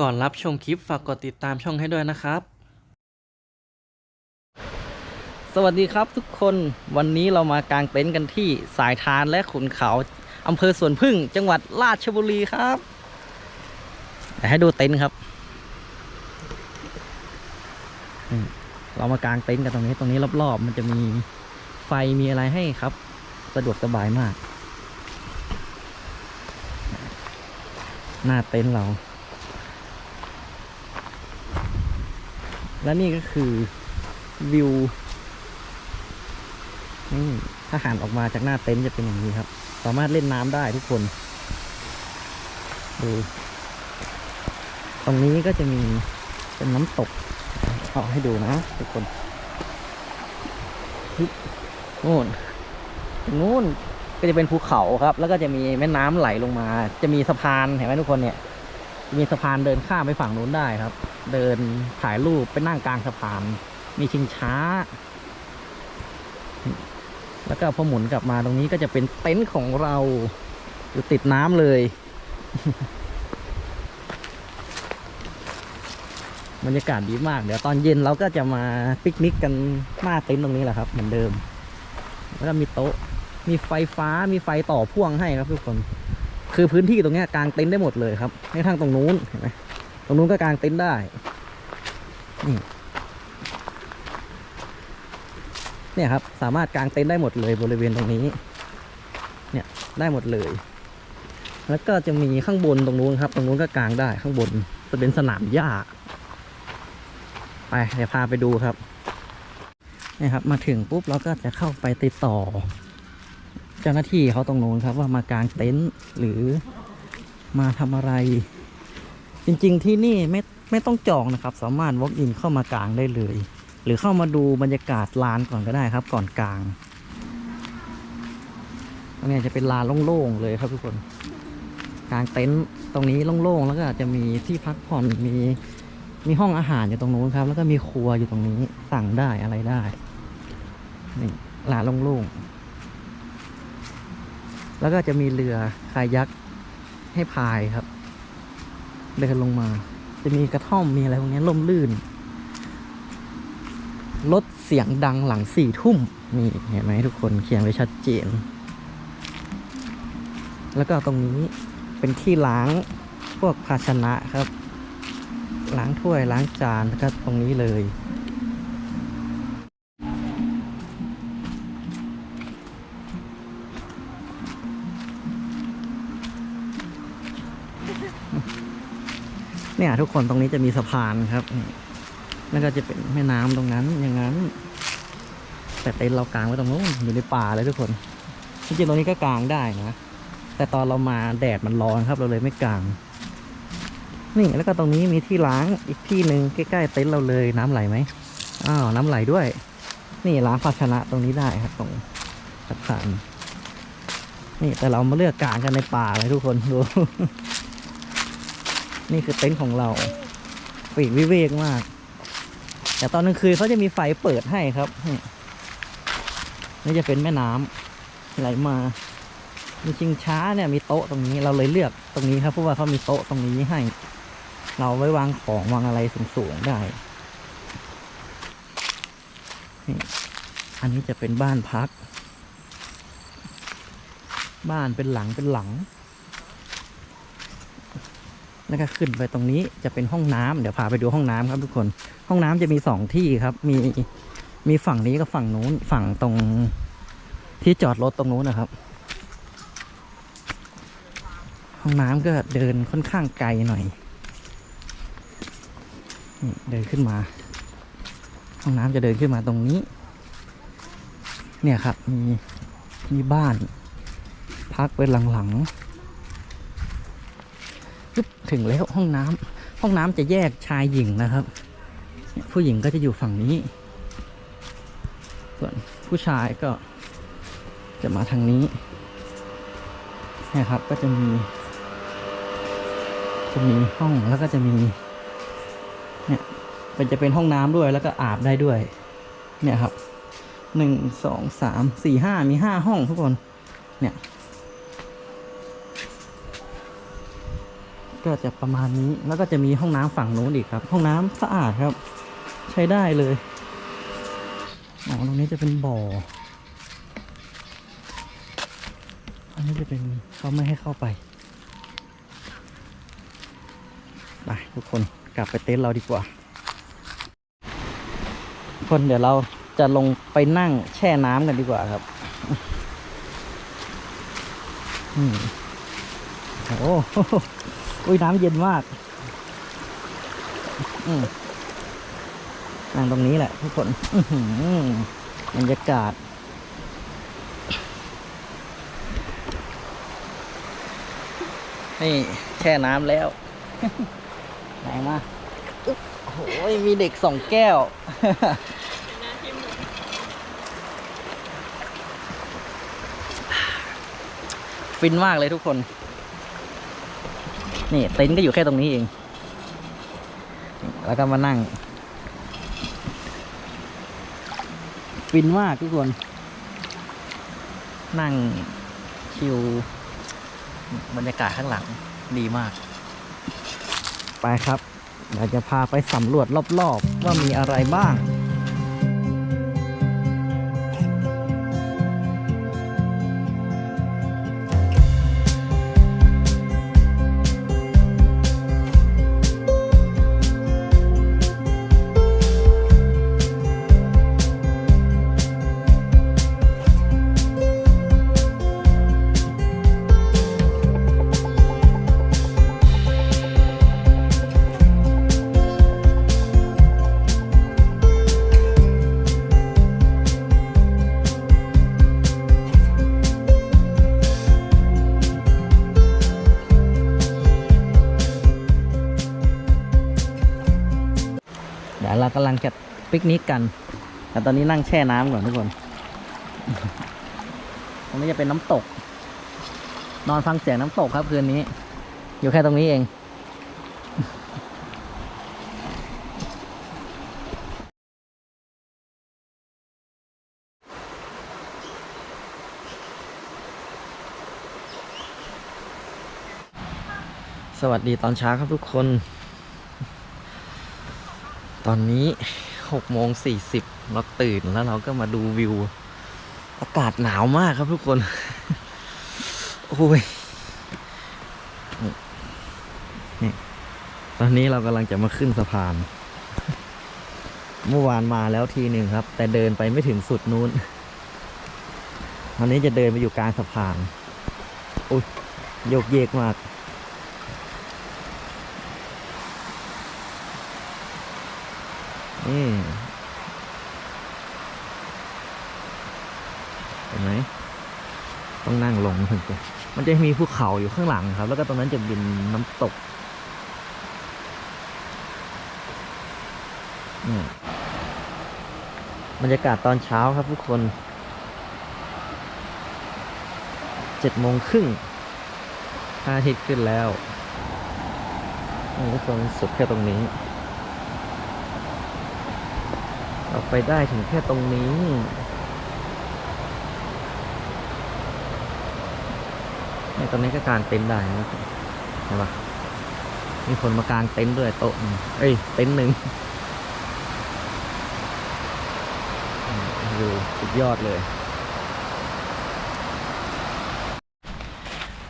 ก่อนรับชมคลิปฝากกดติดตามช่องให้ด้วยนะครับ สวัสดีครับทุกคนวันนี้เรามากางเต็นท์กันที่สายทานและขุนเขาอำเภอสวนพึ่ง จังหวัดราชบุรีครับให้ดูเต็นท์ครับ เรามากางเต็นท์กันตรงนี้ตรงนี้รอบๆ มันจะมีไฟมีอะไรให้ครับ สะดวกสบายมาก หน้าเต็นท์เรา และนี่ก็คือวิวนี่ถ้าหันออกมาจากหน้าเต็นท์จะเป็นอย่างนี้ครับ สามารถเล่นน้ำได้ทุกคนดูตรงนี้ก็จะมีเป็นน้ำตกเอาให้ดูนะทุกคนนู่นตรงนู้นก็จะเป็นภูเขาครับ แล้วก็จะมีแม่น้ำไหลลงมา จะมีสะพานเห็นไหมทุกคนเนี่ย มีสะพานเดินข้ามไปฝั่งนู้นได้ครับ เดินถ่ายรูปไปนั่งกลางสะพาน มีชิงช้า แล้วก็พอหมุนกลับมาตรงนี้ก็จะเป็นเต็นท์ของเรา อยู่ติดน้ำเลยบรรยากาศดีมาก เดี๋ยวตอนเย็นเราก็จะมาปิกนิกกันหน้าเต็นท์ตรงนี้แหละครับ เหมือนเดิม แล้วก็มีโต๊ะ มีไฟฟ้า มีไฟต่อพ่วงให้ครับทุกคน คือพื้นที่ตรงนี้ยกางเต็นท์ได้หมดเลยครับในทางตรงนู้นเห็นไหม ตรงนู้นก็กางเต็นท์ได้นี่เนี่ยครับ สามารถกางเต็นท์ได้หมดเลยบริเวณตรงนี้ เนี่ยได้หมดเลย แล้วก็จะมีข้างบนตรงนู้นครับ ตรงนู้นก็กางได้ข้างบน จะเป็นสนามหญ้า ไปเดี๋ยวพาไปดูครับนี่ครับ มาถึงปุ๊บเราก็จะเข้าไปติดต่อ เจ้าหน้าที่เขาตรงนู้นครับว่ามากางเต็นท์หรือมาทำอะไร จริง ๆ ที่นี่ไม่ไม่ต้องจองนะครับ สามารถ walk in เข้ามากลางได้เลย หรือเข้ามาดูบรรยากาศลานก่อนก็ได้ครับ ก่อนกลางตรงนี้จะเป็นลานโล่งๆเลยครับทุกคนกลางเต็นท์ตรงนี้โล่งๆแล้วก็จจะมีที่พักผ่อนมีมีห้องอาหารอยู่ตรงนู้นครับ แล้วก็มีครัวอยู่ตรงนี้สั่งได้อะไรได้นี่ลานโล่งๆแล้วก็จะมีเรือคายักให้พายครับ เดินลงมา จะมีกระท่อมมีอะไรพวกนี้ล่มลื่นลดเสียงดังหลังสี่ทุ่มนี่เห็นไหมทุกคนเขียนไว้ชัดเจน แล้วก็ตรงนี้เป็นที่ล้างพวกภาชนะครับ ล้างถ้วยล้างจานแล้วก็ตรงนี้เลย เนี่ย ทุกคนตรงนี้จะมีสะพานครับแล้วก็จะเป็นแม่น้ำตรงนั้นอย่างนั้น แต่เต็นท์เรากางไว้ตรงนู้นอยู่ในป่าเลยทุกคนจริงๆตรงนี้ก็กางได้นะแต่ตอนเรามาแดดมันร้อนครับเราเลยไม่กางนี่แล้วก็ตรงนี้มีที่ล้างอีกที่หนึ่งใกล้ๆเต็นท์เราเลยน้ำไหลไหมอ้าวน้ำไหลด้วย นี่ล้างภาชนะตรงนี้ได้ครับ ตรงสะพานนี่แต่เรามาเลือกกางกันในป่าเลยทุกคนดู นี่คือเต็นท์ของเราปีกวิเวกมาก แต่ตอนกลางคืนเขาจะมีไฟเปิดให้ครับ นี่จะเป็นแม่น้ำไหลมา มีชิงช้าเนี่ยมีโต๊ะตรงนี้เราเลยเลือกตรงนี้ครับเพราะว่าเขามีโต๊ะตรงนี้ให้ เราไว้วางของวางอะไรสูงๆได้อันนี้จะเป็นบ้านพัก บ้านเป็นหลังเป็นหลัง แล้วก็ขึ้นไปตรงนี้จะเป็นห้องน้ำเดี๋ยวพาไปดูห้องน้ำครับทุกคน ห้องน้ำจะมีสองที่ครับ มีมีฝั่งนี้กับฝั่งนู้นฝั่งตรงที่จอดรถตรงนู้นนะครับ ห้องน้ำก็เดินค่อนข้างไกลหน่อยเดินขึ้นมา ห้องน้ำจะเดินขึ้นมาตรงนี้ เนี่ยครับมีมีบ้าน พักเป็นหลังๆ ปึ๊บถึงแล้วห้องน้ำห้องน้ำจะแยกชายหญิงนะครับ ผู้หญิงก็จะอยู่ฝั่งนี้ ส่วนผู้ชายก็จะมาทางนี้นี่ยครับก็จะมี จะมีห้องแล้วก็จะมีเนี่ยมันจะเป็นห้องน้ำด้วยแล้วก็อาบได้ด้วย เนี่ยครับหนึ่งสองสามสี่ห้ามีห้าห้องทุกคนเนี่ย ก็จะประมาณนี้แล้วก็จะมีห้องน้ำฝั่งนู้นอีกครับ ห้องน้ำสะอาดครับ ใช้ได้เลยอ๋อตรงนี้จะเป็นบ่อ อันนี้จะเป็นเขาไม่ให้เข้าไปไปทุกคนกลับไปเต็นท์เราดีกว่า คนเดี๋ยวเราจะลงไปนั่งแช่น้ำกันดีกว่าครับอืมโอ้ อุ้ยน้ำเย็นมาก อืมนั่งตรงนี้แหละทุกคนอื้อหือบรรยากาศ นี่แช่น้ำแล้ว ไหนมาอึ๊บโอ้โหมีเด็กสองแก้วฟินมากเลยทุกคน นี่เต็นท์ก็อยู่แค่ตรงนี้เอง แล้วก็มานั่งฟินมากทุกคน นั่งชิวบรรยากาศข้างหลังดีมาก ไปครับ เดี๋ยวจะพาไปสำรวจรอบๆ ว่ามีอะไรบ้าง เรากำลังจะปิกนิกกัน แต่ตอนนี้นั่งแช่น้ำก่อนทุกคนตรงนี้จะเป็นน้ำตก นอนฟังเสียงน้ำตกครับคืนนี้ อยู่แค่ตรงนี้เองสวัสดีตอนเช้าครับทุกคน ตอนนี้หกโมงสี่สิบเราตื่นแล้วเราก็มาดูวิว อากาศหนาวมากครับทุกคน โอ้ยนี่ตอนนี้เรากำลังจะมาขึ้นสะพาน เมื่อวานมาแล้วทีหนึ่งครับ แต่เดินไปไม่ถึงสุดนู้นวันนี้จะเดินไปอยู่กลางสะพาน โอ้ยโยกเยกมาก นี่เห็นไหมต้องนั่งลงถึงจะมันจะมีภูเขาอยู่ข้างหลังครับ แล้วก็ตรงนั้นจะเป็นน้ำตกนี่บรรยากาศตอนเช้าครับทุกคนเจ็ดโมงครึ่งอาทิตย์ขึ้นแล้วนี่ทุกคนสุดแค่ตรงนี้ เราไปได้ถึงแค่ตรงนี้ นี่ตอนนี้ก็กางเต็นท์ได้นะเห็นปะมีคนมากางเต็นท์ด้วยโต๊ะเอ้ย เต็นท์หนึ่งอืมดูสุดยอดเลย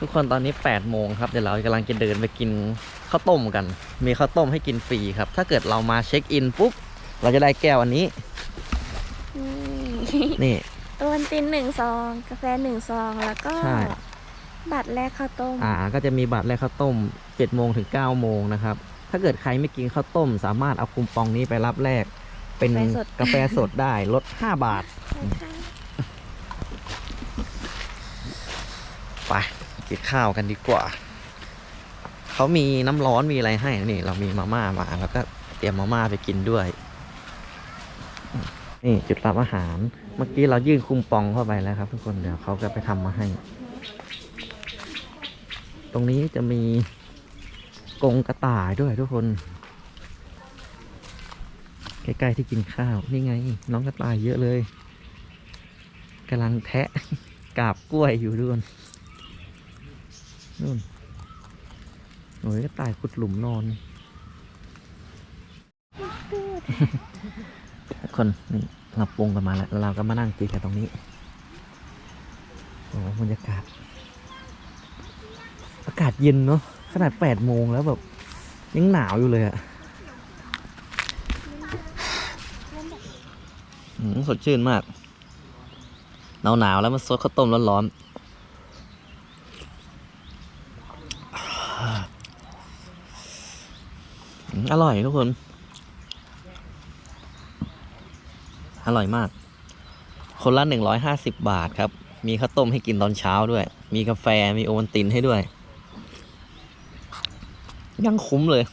ทุกคนตอนนี้8โมงครับ เดี๋ยวเรากำลังจะเดินไปกินข้าวต้มกัน มีข้าวต้มให้กินฟรีครับ ถ้าเกิดเรามาเช็คอินปุ๊บ เราจะได้แก้วอันนี้ นี่นี่ โอนตินหนึ่งซอง กาแฟหนึ่งซอง แล้วก็ ใช่ บัตรแลกข้าวต้มอ่าก็จะมีบัตรแลกข้าวต้ม7โมงถึง9โมงนะครับ ถ้าเกิดใครไม่กินข้าวต้ม สามารถเอาคูปองนี้ไปรับแลกเป็นกาแฟสดกาแฟสดได้ลด 5 บาทใช่ค่ะไปกินข้าวกันดีกว่า เขามีน้ำร้อนมีอะไรให้นะนี่ เรามีมาม่ามา แล้วก็เตรียมมาม่าไปกินด้วย นี่จุดรับอาหาร เมื่อกี้เรายื่นคุมปองเข้าไปแล้วครับ ทุกคนเดี๋ยวเขาก็ไปทำมาให้ ตรงนี้จะมีกรงกระต่ายด้วยทุกคน ใกล้ๆที่กินข้าวนี่ไง น้องกระต่ายเยอะเลยกำลังแทะกาบกล้วยอยู่ด้วยนู่นโอ้ยก็ตายขุดหลุมนอน คนนี่เราปรุงกันมาแล้วแล้วเราก็มานั่งกินกันตรงนี้โอ้บรรยากาศ อากาศเย็นเนาะขนาดแปดโมงแล้วแบบยังหนาวอยู่เลยอะอืมสดชื่นมาก หนาวหนาวๆแล้วมันซดข้าวต้มร้อนๆอร่อยทุกคน อร่อยมาก คนละหนึ่งร้อยห้าสิบบาทครับ มีข้าวต้มให้กินตอนเช้าด้วย มีกาแฟมีโอวัลตินให้ด้วย ยังคุ้มเลย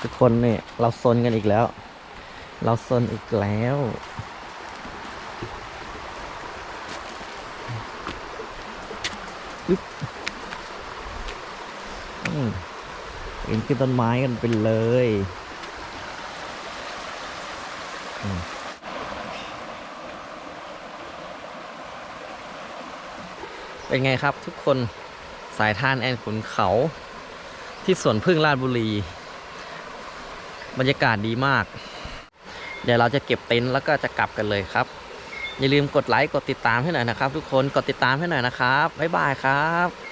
ทุกคนเนี่ยเราซนกันอีกแล้ว เราซนอีกแล้วอึ๊บอืมปีนขึ้นต้นไม้กันไปเลย เป็นไงครับทุกคนสายทานแอนขุนเขา ที่สวนพึ่งราชบุรี บรรยากาศดีมาก เดี๋ยวเราจะเก็บเต็นท์แล้วก็จะกลับกันเลยครับ อย่าลืมกดไลค์กดติดตามให้หน่อยนะครับ ทุกคนกดติดตามให้หน่อยนะครับบ๊ายบายครับ